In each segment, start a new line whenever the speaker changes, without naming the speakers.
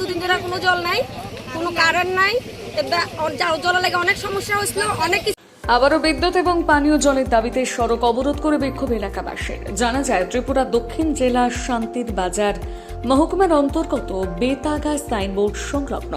দুদিন ধরে কোনো জল নাই, কোনো কারেন্ট নাই। জলের লাগে অনেক সমস্যা হয়েছিল, অনেক কিছু
আবারও বিদ্যুৎ এবং পানীয় জলের দাবিতে সড়ক অবরোধ করে বিক্ষোভ এলাকাবাসীর। জানা যায়, ত্রিপুরা দক্ষিণ জেলার শান্তির বাজার মহকুমার অন্তর্গত বেতাগা সাইনবোর্ড সংলগ্ন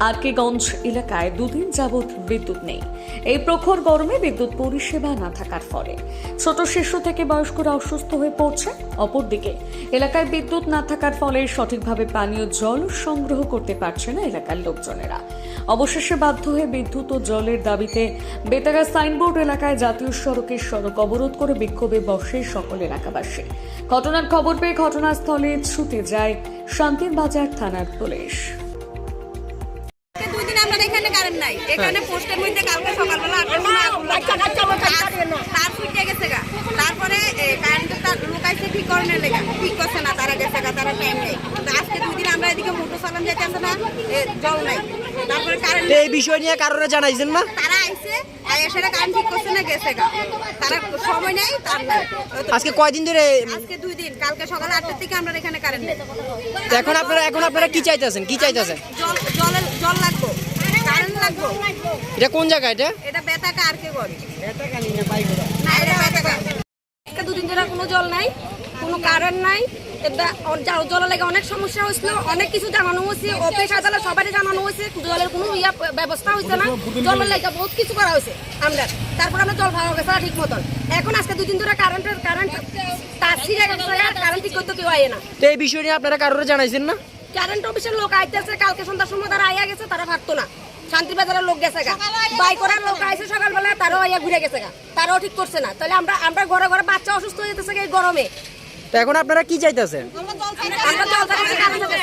আরকেগঞ্জ এলাকায় দুদিন যাবৎ বিদ্যুৎ নেই। এই প্রখর গরমে বিদ্যুৎ পরিষেবা না থাকার ফলে ছোট শিশু থেকে বয়স্করা অসুস্থ হয়ে পড়ছে। অপরদিকে, এলাকায় বিদ্যুৎ না থাকার ফলে সঠিকভাবে পানীয় জল সংগ্রহ করতে পারছে না এলাকার লোকজনেরা। অবশেষে বাধ্য হয়ে বিদ্যুৎ ও জলের দাবিতে বেতাগা সাইনবোর্ড এলাকায় জাতীয় সড়কের সড়ক অবরোধ করে বিক্ষোভে বসে সকল এলাকাবাসী। ঘটনার খবর পেয়ে ঘটনাস্থলে ছুটে যায় শান্তির বাজার থানার পুলিশ।
দুই দিন আমরা এখানে কারেন্ট নাই। এখানে পোস্টের মধ্যে কালকে সকালবেলা আটটার সময় আগুন লাগছে। তার- তার ফুটে গেছে গা তারপরে কারেন্টটা লুকাইছে ঠিক করানোর লেগে ঠিক করছে না তারা গেছে গা তারা টাইম নেই তো আজকে দুই দিন আমরা এদিকে মোটর যেতে আসে না জল নাই। তারপরে কারেন্ট
এই বিষয় নিয়ে কারোর জানাইছেন না?
তারা আইছে আইয়া সেটা কারেন্ট ঠিক করছে না গেছে গা। তারা সময় নেই তার নাই।
আজকে কয়দিন ধরে
আজকে দুই দিন কালকে সকাল আটটার থেকে আমরা এখানে কারেন্ট নেই।
এখন আপনারা এখন আপনারা কি চাইতেছেন? কি চাইতেছেন?
জল জলের জল লাগবো কারেন্ট লাগবো।
এটা কোন জায়গা এটা?
এটা বেতাকা আর কে করে? না এটা বেতাকা। আজকে দুদিন ধরে কোনো জল নাই কোনো কারেন্ট নাই। এবার জ- জলের লাগে অনেক সমস্যা হয়েছিল অনেক কিছু জানানো হয়েছে অফিস আদালত সবারই জানানো হয়েছে জলের কোনো ইয়া ব্যবস্থা হয়েছে না। লাগে বহুত কিছু করা হয়েছে আমরা তারপর আমরা জল গেছে ঠিক মতন। এখন আজকে দুদিন ধরে কারেন্টের কারেন্ট তার গেছে কারেন্ট ঠিক করতে কেউ আয় না।
তো এই বিষয় নিয়ে আপনারা কারোর জানাইছেন না?
কারেন্ট অফিসের লোক আইতেছে কালকে সন্ধ্যার সময় তারা আইয়া গেছে তারা ভাবতো না। শান্তিবাজারের লোক গেছে গা। বাই করার লোক আইছে সকালবেলা তারাও আইয়া ঘুরে গেছে গা। তারাও ঠিক করছে না। তাহলে আমরা আমরা ঘরে ঘরে বাচ্চা অসুস্থ হয়ে যেতেছে এই গরমে।
তো এখন আপনারা কি চাইতেছেন?
আমরা জল থাকাতে কারেন্ট হবে।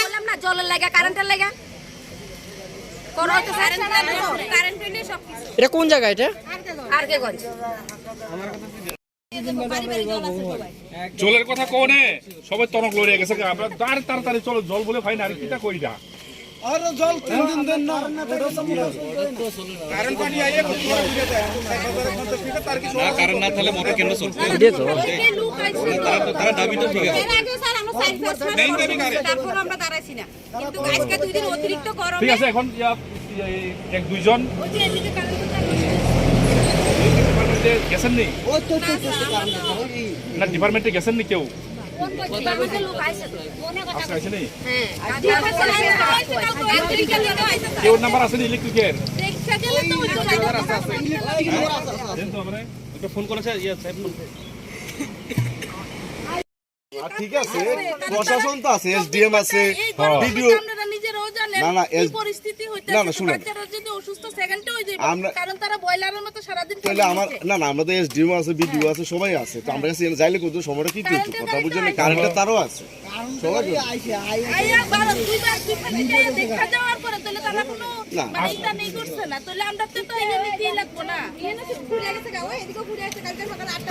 বললাম না জলের লাগা কারেন্টের লাগা। করা হইতেছে কারেন্ট পেলে সব কিছু।
এটা কোন জায়গা এটা?
আর
জলের কথা কোনে সবাই তনক লড়িয়ে গেছে আমরা তার তাড়াতাড়ি চলো জল বলে ভাই না আর কিটা কই না।
এটা তো
তারপর আমরা দাঁড়াইছি না। কিন্তু আজকে দুই দিন অতিরিক্ত গরমে
ঠিক আছে এখন এই এক দুইজন।
ওই যে এদিকে কারেন্ট
ডিপার্টমেন্টে গেছেন নি? না ডিপার্টমেন্টে গেছেন নি কেউ?
হ্যাঁ
কেউ নাম্বার আছে ইলেকট্রিকের ফোন করেছে ইয়া
ঠিক আছে প্রশাসন তো আছে এসডিএম আছে ভিডিও আপনারাও জানেন
কারণ তারা বয়লারের মতো সারা
দিন আমার না না আমাদের এসডিও আছে বিডিও হ্যাঁ। আছে সবাই আছে। তো আমরা হ্যাঁ। কাছে যাইলে কত সময়টা কি দিতে কথা বুঝছেন কারেন্টটা তারও আছে। সবাই আছে।
আইয়া বারো দুইবার দুইখানে যায় দেখা যাওয়ার পরে তাহলে তারা কোনো মানে এটা নেই করছে না। তাহলে আমরা তো তো এখানে দিয়ে লাগবো না।
ইয়ে এখানে ঘুরে গেছে গাও এদিকে ঘুরে গেছে
কালকে সকাল 8টা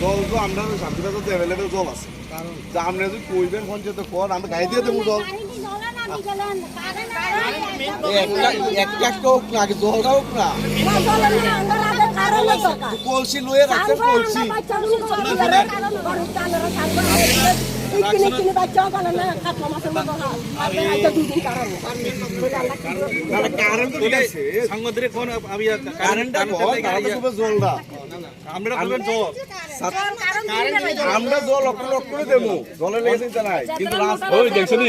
জল তো আমরা শান্তিবাজার অ্যাভেলেবেল জল আছে। তা আপনারা যদি কইবেন পঞ্চায়েত কর আমরা গাই দিয়ে দেবো জল কলসি লয়ে রাখছেন কলসি। তো
আমি
তো
আমরা জল।
আমরা জল অক্র করে দেবো। জলের লেগে চিন্তা নাই। কিন্তু রাস্তা
ওই দেখছেন নি?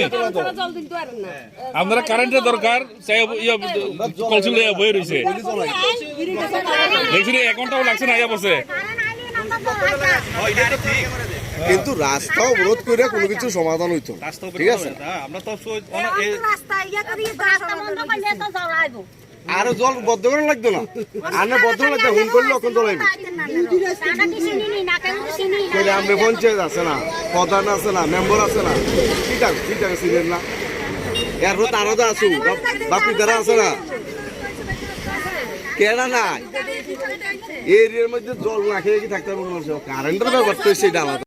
জল দিতে পারেন না।
আপনারা কারেন্টের দরকার চাই ইয়া দেখছেন এক ঘন্টাও লাগছে না আয়া বসে।
কিন্তু রাস্তা অবরোধ করে কোনো কিছু সমাধান হইতো। ঠিক আছে?
আমরা তো
রাস্তা ইয়া রাস্তা বন্ধ করলে আরও জল
বদ্ধ করা লাগতো না। আর না বদ্ধ লাগতো হুন করলে এখন তাহলে আমরা পঞ্চায়েত আছে না, প্রধান আছে না, মেম্বার আছে না। ঠিক আছে ঠিক আছে ছিলেন না। এর তারা তো আছো, বাপি তারা আছে না। কেনা নাই? এরিয়ার মধ্যে জল না খেয়ে কি থাকতে পারব কারেন্টের ব্যাপার তো সেটা আলাদা।